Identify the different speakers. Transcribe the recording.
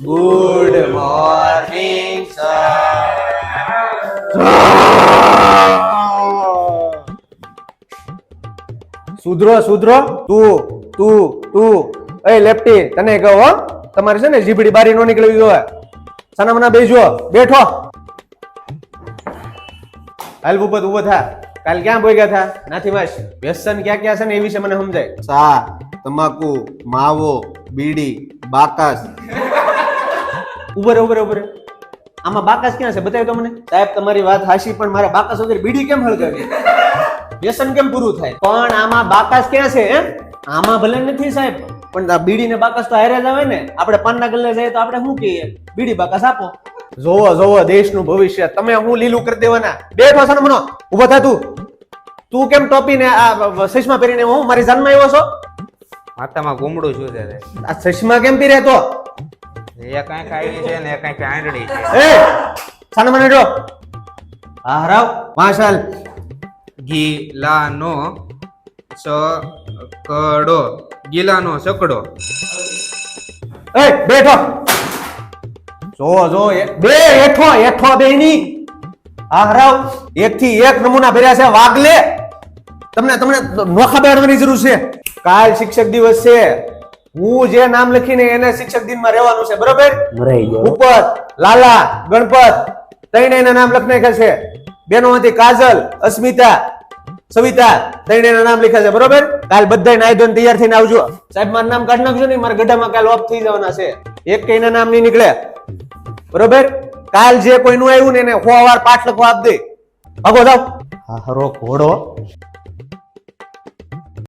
Speaker 1: Good morning સુધરો સુધરો. તું તું તું. એ લેફ્ટી તને કહો હો. તમારે છે ને જીબડી બારી નો નીકળવી જોઈએ. સના મના બેજો. બેઠો. હાલ ભૂપત ઊભો થા. કાલ ક્યાં ભોગ્યા થા? નાથી માસ. વ્યસન ક્યાં ક્યાં છે ને એ વિશે મને સમજાય.
Speaker 2: સા તમાકુ માવો બીડી બાકસ
Speaker 1: ઊભો રે ઊભો રે ઊભો રે આમાં બાકાસ ક્યાં છે? બતાવી તો મને. સાહેબ તમારી વાત હાશી પણ મારે બાકાસ વગર બીડી કેમ હળગાવી? વ્યસન કેમ પૂરું થાય? પણ આમાં બાકાસ ક્યાં છે આમાં ભલે નથી સાહેબ પણ આ બીડી ને બાકાસ તો હારે જ આવે ને. આપણે પાનના ગલ્લે જઈએ તો આપણે શું કહીએ? બીડી બાકાસ આપો. જોવો જોવો દેશનું ભવિષ્ય. તમે હું લીલું કરી દેવાના. બે ફસણ મનો ઊભો થા તું. તું કેમ ટોપી ને આ ચશ્મા પહેરીને હું? મારી જાનમાં આવ્યો છો?
Speaker 3: માતામાં ગુમડું છું
Speaker 1: આ ચશ્મા કેમ પહેરે તો?
Speaker 3: એ કંઈક આવી છે ને એ કંઈક આંધળી છે.
Speaker 1: એ સાના મને જો. હા હરાવ. વાંસાલ
Speaker 3: ગીલાનો સકડો. ગીલાનો સકડો.
Speaker 1: એ બેઠો જો જો એ- બે હેઠો હેઠો બે ની હા હરાવ. એક થી એક નમૂના ભર્યા છે વાગલે તમને તમને નોખા બેડવાની જરૂર છે. કાલ શિક્ષક દિવસ છે. હું જે નામ લખીને એને શિક્ષક દિનમાં રહેવાનું છે બરોબર? ઉપર લાલા ગણપત ત્રણે એના નામ લખને છે. બેનો હતી કાજલ અસ્મિતા સવિતા ત્રણે એના નામ લખ્યા છે બરોબર? કાલ બધા નાઈ ધોઈને તૈયાર થઈને આવજો. સાહેબ મારું નામ કાઢી નાખજો ને મારા ગઢામાં કાલ ઓફ થઈ જવાના છે. એક કઈ નામ નહીં નીકળે. બરોબર? કાલ જે કોઈનું આવ્યું ને એને સો વાર પાઠ લખવા આપ દે. ભાગો જાવ હા હરો ઘોડો